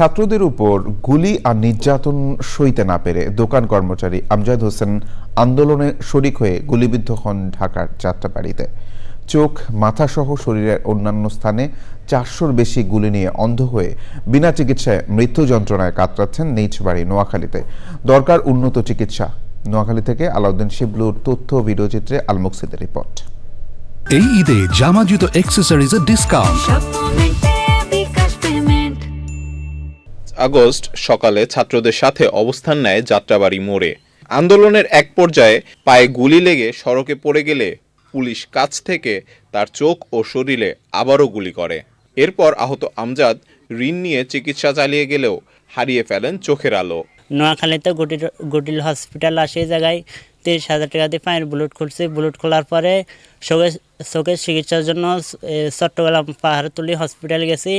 ছাত্রদের উপর গুলি আর নির্যাতন সইতে না পেরে দোকান কর্মচারী আমজাদ হোসেন আন্দোলনে শরিক হয়ে গুলিবিদ্ধ হন ঢাকার যাত্রাবাড়িতে। চোখ মাথাসহ শরীরের অন্যান্য স্থানে চারশোর বেশি গুলি নিয়ে অন্ধ হয়ে বিনা চিকিৎসায় মৃত্যু যন্ত্রণায় কাতরাচ্ছেন নিজ বাড়ি নোয়াখালীতে। দরকার উন্নত চিকিৎসা। নোয়াখালী থেকে আলাউদ্দিন শিবলুর তথ্য ভিডিওচিত্রে আলমুকসিদের রিপোর্ট। এই ঈদে জামা জুতো অ্যাক্সেসরিজের ডিসকাউন্ট আগস্ট সকালে ছাত্রদের সাথে অবস্থান নেয় যাত্রাবাড়ি মোড়ে। আন্দোলনের এক পর্যায়ে পায়ে গুলি লেগে সড়কে পড়ে গেলে পুলিশ কাছ থেকে তার চোখ ও শরীরে আবারও গুলি করে। এরপর আহত আমজাদ ঋণ নিয়ে চিকিৎসা চালিয়ে গেলেও হারিয়ে ফেলেন চোখের আলো। নোয়াখালীতে গটিল হসপিটাল আসে জায়গায় তিরিশ হাজার টাকা দিয়ে পায়ের বুলেট খুলছে। বুলেট খোলার পরে চোখের চোখের চিকিৎসার জন্য চট্টগ্রাম পাহাড়তলি হসপিটাল গেছি।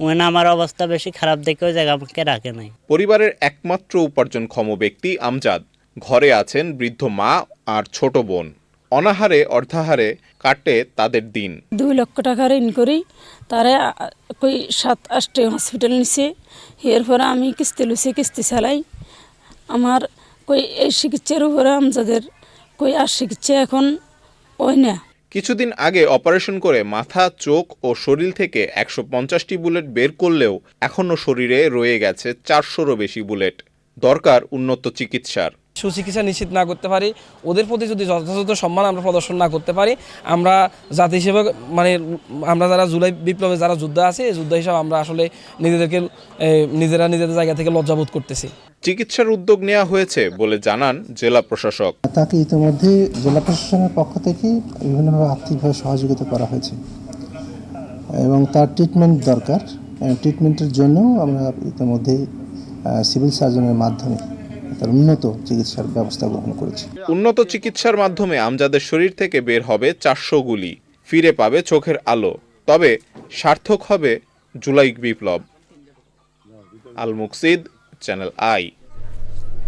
ওখানে আমার অবস্থা বেশি খারাপ দেখে ওই জায়গা আমাকে রাখে নাই। পরিবারের একমাত্র উপার্জনক্ষম ব্যক্তি আমজাদ। ঘরে আছেন বৃদ্ধ মা আর ছোট বোন। অনাহারে অর্ধাহারে কাটে তাদের দিন। দুই লক্ষ টাকা ঋণ করি। তারে কই সাত আটটি হসপিটাল নিছে। এরপরে আমি কিস্তি লুছি কিস্তি চালাই আমার কই এই চিকিৎসার উপরে আমাদের কই আর চিকিৎসা এখন ওই না। কিছুদিন আগে অপারেশন করে মাথা, চোখ ও শরীর থেকে একশো পঞ্চাশটি বুলেট বের করলেও এখনও শরীরে রয়ে গেছে চারশোরও বেশি বুলেট। দরকার উন্নত চিকিৎসার। সুচিকিৎসা নিশ্চিত না করতে পারি ওদের প্রতি যদি যথাযথ সম্মান আমরা প্রদর্শন না করতে পারি আমরা জাতি হিসেবে মানে আমরা যারা জুলাই বিপ্লবে যারা যোদ্ধা আছে এই যোদ্ধা হিসাবে আমরা আসলে নিজেদেরকে নিজেরা নিজেদের জায়গা থেকে লজ্জাবোধ করতেছি। চিকিৎসার উদ্যোগ নেওয়া হয়েছে বলে জানান জেলা প্রশাসক। তাকে ইতিমধ্যে জেলা প্রশাসনের পক্ষ থেকে বিভিন্নভাবে আর্থিকভাবে সহযোগিতা করা হয়েছে। এবং তার ট্রিটমেন্ট দরকার। ট্রিটমেন্টের জন্য আমরা ইতিমধ্যে সিভিল সার্জনের মাধ্যমে তার উন্নত চিকিৎসার ব্যবস্থা গ্রহণ করেছে। উন্নত চিকিৎসার মাধ্যমে আমজাদের শরীর থেকে বের হবে চারশো গুলি। ফিরে পাবে চোখের আলো। তবে সার্থক হবে July Biplab. Al Muksid, channel I.